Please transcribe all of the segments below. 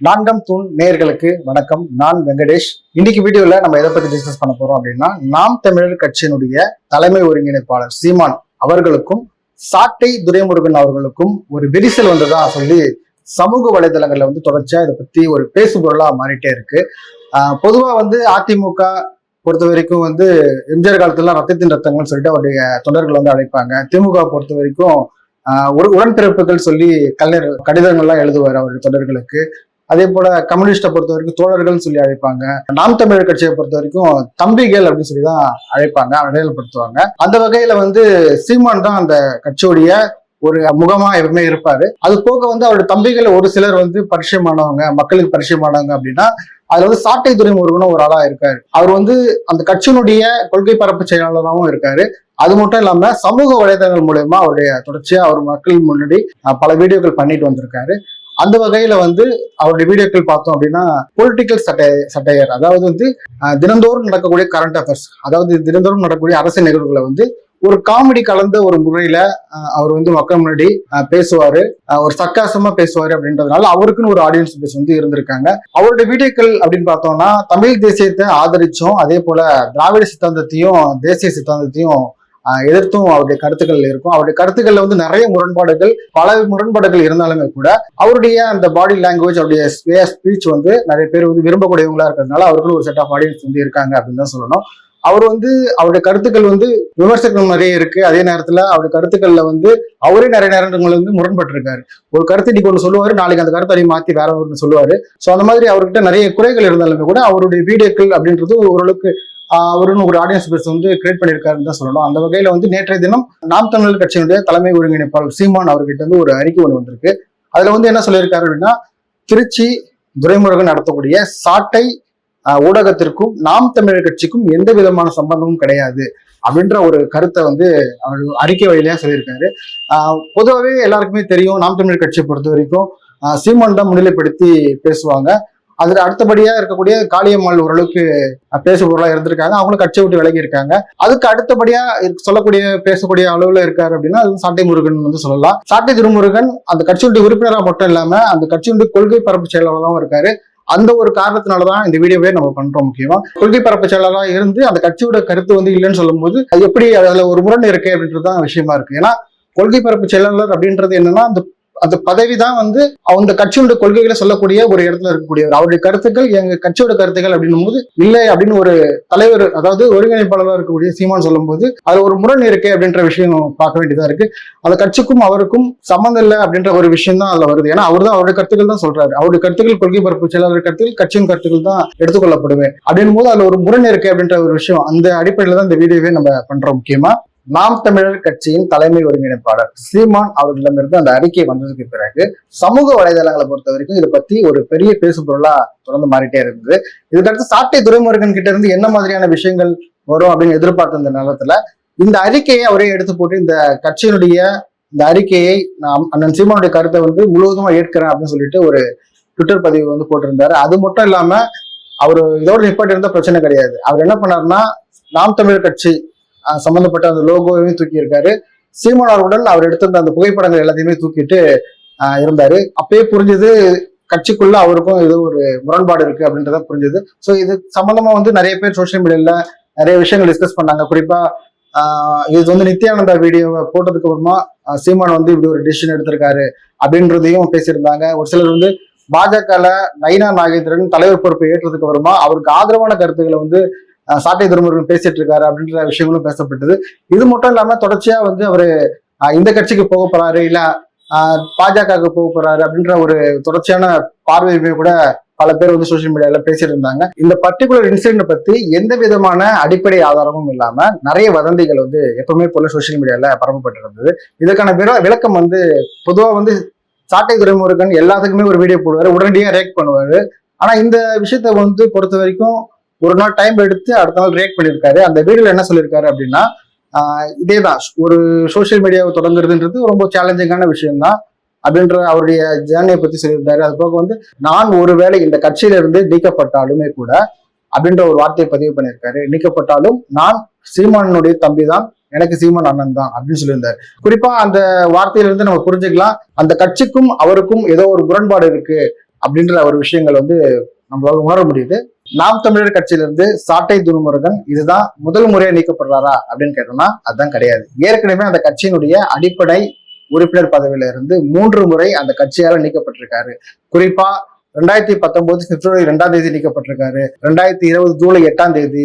நான்கம் தூண் நேயர்களுக்கு வணக்கம். நான் வெங்கடேஷ். இன்னைக்கு வீடியோல நம்ம எதை பத்தி டிஸ்கஸ் பண்ண போறோம் அப்படின்னா நாம் தமிழர் கட்சியினுடைய தலைமை ஒருங்கிணைப்பாளர் சீமான் அவர்களுக்கும் சாட்டை துரைமுருகன் அவர்களுக்கும் ஒரு விரிசல் வந்ததா சொல்லி சமூக வலைதளங்கள்ல வந்து தொடர்ச்சியா இதை பத்தி ஒரு பேசுபொருளா மாறிட்டே இருக்கு. ஆஹ் பொதுவா வந்து அதிமுக பொறுத்த வரைக்கும் வந்து எம்ஜிஆர் காலத்துல ரத்தத்தின் ரத்தங்கள்னு சொல்லிட்டு அவருடைய தொண்டர்கள் வந்து அழைப்பாங்க. திமுக பொறுத்த வரைக்கும் ஆஹ் ஒரு உடன்பிறப்புகள் சொல்லி கலைஞர் கடிதங்கள்லாம் எழுதுவார் அவருடைய தொடர்களுக்கு அதே போல கம்யூனிஸ்டை பொறுத்த வரைக்கும் தோழர்கள்னு சொல்லி அழைப்பாங்க. நாம் தமிழர் கட்சியை பொறுத்த வரைக்கும் தம்பிகள் அப்படின்னு சொல்லி தான் அழைப்பாங்க அடையாளப்படுத்துவாங்க. அந்த வகையில வந்து சீமான் தான் அந்த கட்சியுடைய ஒரு முகமா எப்பவுமே இருப்பாரு. அது போக வந்து அவருடைய தம்பிகள் ஒரு சிலர் வந்து பரிச்சயமானவங்க மக்களுக்கு பரிச்சயமானவங்க அப்படின்னா அதுல வந்து சாட்டை துறைமுருகனும் ஒரு ஆளா இருக்காரு. அவர் வந்து அந்த கட்சியினுடைய கொள்கை பரப்பு செயலாளராகவும் இருக்காரு. அது மட்டும் இல்லாம சமூக வலைதளங்கள் மூலயமா அவருடைய தொடர்ச்சியா அவர் மக்கள் முன்னாடி பல வீடியோக்கள் பண்ணிட்டு வந்திருக்காரு. அந்த வகையில வந்து அவருடைய வீடியோக்கள் பார்த்தோம் அப்படின்னா பொலிட்டிக்கல் சட்டை சட்டையர். அதாவது வந்து தினந்தோறும் நடக்கக்கூடிய கரண்ட் அஃபேர்ஸ் அதாவது தினந்தோறும் நடக்கக்கூடிய அரசு நிகழ்வுகளை வந்து ஒரு காமெடி கலந்த ஒரு முறையில அவர் வந்து மக்கள் முன்னாடி பேசுவாரு. ஒரு சக்காசமா பேசுவாரு அப்படின்றதுனால அவருக்குன்னு ஒரு ஆடியன்ஸ் பேஸ் வந்து இருந்திருக்காங்க. அவருடைய வீடியோக்கள் அப்படின்னு பார்த்தோம்னா தமிழ் தேசியத்தை ஆதரிச்சும் அதே போல திராவிட சித்தாந்தத்தையும் தேசிய சித்தாந்தத்தையும் எதிர்த்தும் அவருடைய கருத்துக்கள் இருக்கும். அவருடைய கருத்துக்கள்ல வந்து நிறைய முரண்பாடுகள் பல முரண்பாடுகள் இருந்தாலுமே கூட அவருடைய அந்த பாடி லாங்குவேஜ் அவருடைய வே ஸ்பீச் வந்து நிறைய பேர் வந்து விரும்பக்கூடியவங்களா இருக்கிறதுனால அவர்களும் ஒரு செட் ஆஃப் ஆடியன்ஸ் வந்து இருக்காங்க அப்படின்னு தான் சொல்லணும். அவர் வந்து அவருடைய கருத்துக்கள் வந்து விமர்சனம் நிறைய இருக்கு. அதே நேரத்துல அவருடைய கருத்துக்கள்ல வந்து அவரே நிறைய நேரங்கள் வந்து முரண்பட்டிருக்காரு. ஒரு கருத்து இன்னைக்கு ஒன்று சொல்லுவாரு நாளைக்கு அந்த கருத்தை மாத்தி வேற ஒன்று சொல்லுவாரு. ஸோ அந்த மாதிரி அவர்கிட்ட நிறைய குறைகள் இருந்தாலுமே கூட அவருடைய வீடியோக்கள் அப்படின்றது ஓரளவுக்கு அவருன்னு ஒரு ஆடியன்ஸ் பேஸ் வந்து கிரியேட் பண்ணியிருக்காருன்னு தான் சொல்லணும். அந்த வகையில் வந்து நேற்றைய தினம் நாம் தமிழர் கட்சியினுடைய தலைமை ஒருங்கிணைப்பாளர் சீமான் அவர்கிட்ட இருந்து ஒரு அறிக்கை ஒன்று வந்திருக்கு. அதில் வந்து என்ன சொல்லியிருக்காரு அப்படின்னா திருச்சி துரைமுருகன் நடத்தக்கூடிய சாட்டை ஊடகத்திற்கும் நாம் தமிழர் கட்சிக்கும் எந்த விதமான சம்பந்தமும் கிடையாது அப்படின்ற ஒரு கருத்தை வந்து அவர் அறிக்கை வழியிலேயே சொல்லியிருக்காரு. பொதுவாகவே எல்லாருக்குமே தெரியும் நாம் தமிழர் கட்சியை பொறுத்த வரைக்கும் சீமான் தான் முன்னிலைப்படுத்தி பேசுவாங்க. அதுல அடுத்தபடியா இருக்கக்கூடிய காளியம்மாள் ஓரளவுக்கு பேசு இருந்திருக்காங்க. அவங்களும் கட்சி விட்டு விலகி இருக்காங்க அதுக்கு அடுத்தபடியா சொல்லக்கூடிய பேசக்கூடிய அளவுல இருக்காரு அப்படின்னா அது சாட்டை முருகன் வந்து சொல்லலாம். சாட்டை திருமுருகன் அந்த கட்சியுடைய உறுப்பினராக மட்டும் இல்லாம அந்த கட்சியுடைய கொள்கை பரப்பு செயலாளராகவும் இருக்காரு. அந்த ஒரு காரணத்தினாலதான் இந்த வீடியோவே நம்ம பண்றோம் முக்கியமா. கொள்கை பரப்பு செயலாளராக இருந்து அந்த கட்சியோட கருத்து வந்து இல்லைன்னு சொல்லும்போது அது எப்படி அதுல ஒரு முரண் இருக்கு அப்படின்றதுதான் விஷயமா இருக்கு. ஏன்னா கொள்கை பரப்பு செயலாளர் அப்படின்றது என்னன்னா அந்த அந்த பதவி தான் வந்து அந்த கட்சியோட கொள்கைகளை சொல்லக்கூடிய ஒரு இடத்துல இருக்கக்கூடியவர். அவருடைய கருத்துக்கள் எங்க கட்சியோட கருத்துக்கள் அப்படின்னும் போது இல்லை அப்படின்னு ஒரு தலைவர் அதாவது ஒருங்கிணைப்பாளராக இருக்கக்கூடிய சீமான் சொல்லும்போது அது ஒரு முரண் இருக்கு அப்படின்ற விஷயம் பார்க்க வேண்டியதா இருக்கு. அந்த கட்சிக்கும் அவருக்கும் சம்மந்தம் இல்லை அப்படின்ற ஒரு விஷயம் தான் அதுல வருது. ஏன்னா அவர் தான் அவருடைய கருத்துக்கள் தான் சொல்றாரு. அவருடைய கருத்துக்கள் கொள்கை பரப்பு செயலாளர் கருத்துக்கள் கட்சியின் கருத்துக்கள் தான் எடுத்துக்கொள்ளப்படுவேன் அப்படின் போது அதுல ஒரு முரண் இருக்கு அப்படின்ற ஒரு விஷயம் அந்த அடிப்படையில தான் இந்த வீடியோவே நம்ம பண்றோம் முக்கியமா. நாம் தமிழர் கட்சியின் தலைமை ஒருங்கிணைப்பாளர் சீமான் அவர்களிடமிருந்து அந்த அறிக்கை வந்ததுக்கு பிறகு சமூக வலைதளங்களை பொறுத்த வரைக்கும் இதை பத்தி ஒரு பெரிய பேசு பொருளா தொடர்ந்து மாறிட்டே இருந்தது. இதுக்கடுத்து சாட்டை துரைமுருகன் கிட்ட இருந்து என்ன மாதிரியான விஷயங்கள் வரும் அப்படின்னு எதிர்பார்த்த இந்த நேரத்துல இந்த அறிக்கையை அவரே எடுத்து போட்டு இந்த கட்சியினுடைய இந்த அறிக்கையை நான் அண்ணன் சீமானுடைய கருத்தை வந்து முழுவதுமா ஏற்கிறேன் அப்படின்னு சொல்லிட்டு ஒரு ட்விட்டர் பதிவு வந்து போட்டிருந்தாரு. அது மட்டும் இல்லாம அவர் இதோட நிப்பாட்டி இருந்தா பிரச்சனை கிடையாது. அவர் என்ன பண்ணாருன்னா நாம் தமிழர் கட்சி சம்பந்தப்பட்ட அந்த லோகோவையும் தூக்கியிருக்காரு. சீமானார் உடல் அவர் எடுத்திருந்த அந்த புகைப்படங்கள் எல்லாத்தையுமே தூக்கிட்டு இருந்தாரு. அப்பயே புரிஞ்சது கட்சிக்குள்ள அவருக்கும் ஏதோ ஒரு முரண்பாடு இருக்கு அப்படின்றத புரிஞ்சது. ஸோ இது சம்பந்தமா வந்து நிறைய பேர் சோஷியல் மீடியால நிறைய விஷயங்கள் டிஸ்கஸ் பண்ணாங்க. குறிப்பா இது வந்து நித்யானந்தா வீடியோவை போட்டதுக்கு அப்புறமா சீமான் வந்து இப்படி ஒரு டிசிஷன் எடுத்திருக்காரு அப்படின்றதையும் பேசியிருந்தாங்க. ஒரு சிலர் வந்து பாஜகல நைனா நாகேந்திரன் தலைவர் பொறுப்பை ஏற்றதுக்கு அப்புறமா அவருக்கு ஆதரவான கருத்துக்களை வந்து சாட்டை துறைமுருகன் பேசிட்டு இருக்காரு அப்படின்ற விஷயங்களும் பேசப்பட்டது. இது மட்டும் இல்லாம தொடர்ச்சியா வந்து அவரு இந்த கட்சிக்கு போக போறாரு இல்ல பாஜகவுக்கு போக போறாரு அப்படின்ற ஒரு தொடர்ச்சியான பார்வையுமே கூட பல பேர் வந்து சோஷியல் மீடியால பேசிட்டு இருந்தாங்க. இந்த பர்டிகுலர் இன்சிடென்ட் பத்தி எந்த விதமான அடிப்படை ஆதாரமும் இல்லாம நிறைய வதந்திகள் வந்து எப்பவுமே போல சோஷியல் மீடியால பரப்பப்பட்டு இருந்தது இதுக்கான விளக்கம் வந்து பொதுவா வந்து சாட்டை துரைமுருகன் எல்லாத்துக்குமே ஒரு வீடியோ போடுவாரு உடனடியாக ரியாக்ட் பண்ணுவாரு. ஆனா இந்த விஷயத்த வந்து பொறுத்த வரைக்கும் ஒரு நாள் டைம் எடுத்து அடுத்த நாள் ரியாக்ட் பண்ணியிருக்காரு. அந்த வீடியோல என்ன சொல்லியிருக்காரு அப்படின்னா இதே இதேதான் ஒரு சோஷியல் மீடியாவை தொடங்குறதுன்றது ரொம்ப சேலஞ்சிங்கான விஷயம்தான் அப்படின்ற அவருடைய ஜேர்னியை பத்தி சொல்லியிருந்தாரு. அது போக வந்து நான் ஒருவேளை இந்த கட்சியில இருந்து நீக்கப்பட்டாலுமே கூட அப்படின்ற ஒரு வார்த்தையை பதிவு பண்ணியிருக்காரு. நீக்கப்பட்டாலும் நான் சீமானுடைய தம்பி தான் எனக்கு சீமான் அண்ணன் தான் அப்படின்னு சொல்லியிருந்தாரு. குறிப்பா அந்த வார்த்தையிலிருந்து நம்ம புரிஞ்சுக்கலாம் அந்த கட்சிக்கும் அவருக்கும் ஏதோ ஒரு முரண்பாடு இருக்கு அப்படின்ற ஒரு விஷயங்கள் வந்து நம்மளால உணர முடியுது. நாம் தமிழர் கட்சியிலிருந்து சாட்டை துருமுருகன் இதுதான் முதல் முறையா நீக்கப்படுறாரா அப்படின்னு கேட்டோம்னா அதுதான் கிடையாது. ஏற்கனவே அந்த கட்சியினுடைய அடிப்படை உறுப்பினர் பதவியில இருந்து மூன்று முறை அந்த கட்சியால நீக்கப்பட்டிருக்காரு. குறிப்பா ரெண்டாயிரத்தி பத்தொன்பது பிப்ரவரி ரெண்டாம் தேதி நீக்கப்பட்டிருக்காரு. ரெண்டாயிரத்தி இருபது ஜூலை எட்டாம் தேதி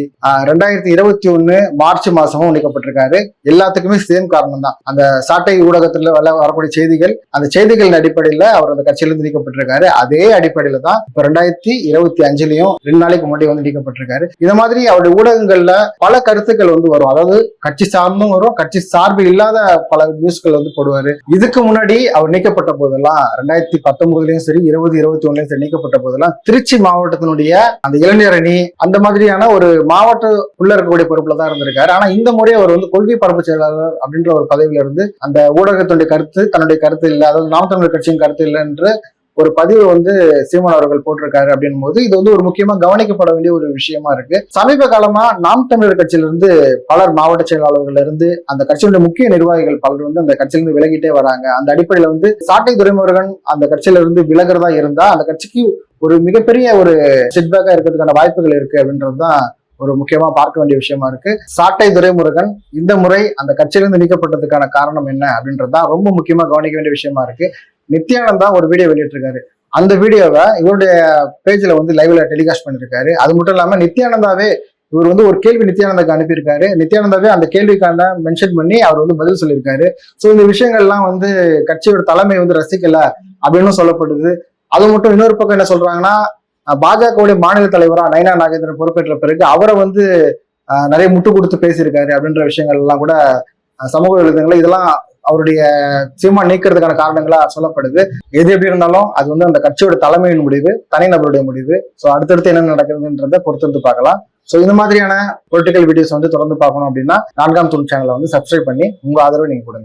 ரெண்டாயிரத்தி இருபத்தி ஒண்ணு மார்ச் மாசமும் நீக்கப்பட்டிருக்காரு. எல்லாத்துக்குமே சேம் காரணம் தான் அந்த சாட்டை ஊடகத்துல வரக்கூடிய செய்திகள் அந்த செய்திகளின் அடிப்படையில அவர் அந்த கட்சியிலிருந்து நீக்கப்பட்டிருக்காரு. அதே அடிப்படையில தான் இப்ப ரெண்டாயிரத்தி இருபத்தி அஞ்சுலயும் ரெண்டு நாளைக்கு முன்னாடி வந்து நீக்கப்பட்டிருக்காரு. இந்த மாதிரி அவருடைய ஊடகங்கள்ல பல கருத்துக்கள் வந்து வரும். அதாவது கட்சி சார்ந்தும் வரும் கட்சி சார்பு இல்லாத பல நியூஸ்கள் வந்து போடுவாரு. இதுக்கு முன்னாடி அவர் நீக்கப்பட்ட போதெல்லாம் ரெண்டாயிரத்தி பத்தொன்பதுலயும் சரி இருபது இருபத்தி ஒண்ணுலயும் சரி நீக்கப்பட்ட போதெல்லாம் திருச்சி மாவட்டத்தினுடைய அந்த இளைஞர் அணி அந்த மாதிரியான ஒரு மாவட்ட உள்ள இருக்கக்கூடிய பொறுப்புல தான் இருந்திருக்காரு. ஆனா இந்த முறை அவர் வந்து கொள்கை பரப்பு செயலாளர் அப்படின்ற ஒரு பதவியில இருந்து அந்த ஊடகத்தினுடைய கருத்து தன்னுடைய கருத்து இல்லை அதாவது நாம் தமிழர் கட்சியின் கருத்து இல்லை என்று ஒரு பதிவு வந்து சீமான் அவர்கள் போட்டிருக்காரு அப்படின் போது இது வந்து ஒரு முக்கியமா கவனிக்கப்பட வேண்டிய ஒரு விஷயமா இருக்கு. சமீப காலமா நாம் தமிழர் கட்சியிலிருந்து பலர் மாவட்ட செயலாளர்கள் இருந்து அந்த கட்சியினுடைய முக்கிய நிர்வாகிகள் பலர் வந்து அந்த கட்சியிலிருந்து விலகிட்டே வராங்க. அந்த அடிப்படையில வந்து சாட்டை துறைமுருகன் அந்த கட்சியிலிருந்து விலகிறதா இருந்தா அந்த கட்சிக்கு ஒரு மிகப்பெரிய ஒரு செட்பேக்கா இருக்கிறதுக்கான வாய்ப்புகள் இருக்கு அப்படின்றதுதான் ஒரு முக்கியமா பார்க்க வேண்டிய விஷயமா இருக்கு. சாட்டை துரைமுருகன் இந்த முறை அந்த கட்சியிலிருந்து நீக்கப்பட்டதுக்கான காரணம் என்ன அப்படின்றதுதான் ரொம்ப முக்கியமா கவனிக்க வேண்டிய விஷயமா இருக்கு. நித்யானந்தா ஒரு வீடியோ வெளியிட்டிருக்காரு. அந்த வீடியோவை இவருடைய பேஜில் வந்து லைவ்ல டெலிகாஸ்ட் பண்ணியிருக்காரு. அது மட்டும் இல்லாமல் நித்யானந்தாவே இவர் வந்து ஒரு கேள்வி நித்யானந்தாக்கு அனுப்பியிருக்காரு. நித்யானந்தாவே அந்த கேள்விக்கான மென்ஷன் பண்ணி அவர் வந்து பதில் சொல்லியிருக்காரு. ஸோ இந்த விஷயங்கள்லாம் வந்து கட்சியோட தலைமை வந்து ரசிக்கல அப்படின்னு சொல்லப்படுது. அது மட்டும் இன்னொரு பக்கம் என்ன சொல்றாங்கன்னா பாஜகவுடைய மாநில தலைவராக நயனா நாகேந்திரன் பொறுப்பேற்ற பிறகு அவரை வந்து நிறைய முட்டு கொடுத்து பேசியிருக்காரு அப்படின்ற விஷயங்கள் எல்லாம் கூட சமூக வலைதளங்கள்ல இதெல்லாம் அவருடைய சீமா நீக்கிறதுக்கான காரணங்களா சொல்லப்படுது. எது எப்படி இருந்தாலும் அது வந்து அந்த கட்சியோட தலைமையின் முடிவு தனிநபருடைய முடிவு. ஸோ அடுத்தடுத்து என்ன நடக்குதுன்றத பொறுத்திருந்து பார்க்கலாம். ஸோ இந்த மாதிரியான பொலிட்டிக்கல் வீடியோஸ் வந்து தொடர்ந்து பார்க்கணும் அப்படின்னா நான்காம் தூண் சேனலை வந்து சப்ஸ்கிரைப் பண்ணி உங்க ஆதரவை நீங்க கொடுங்க.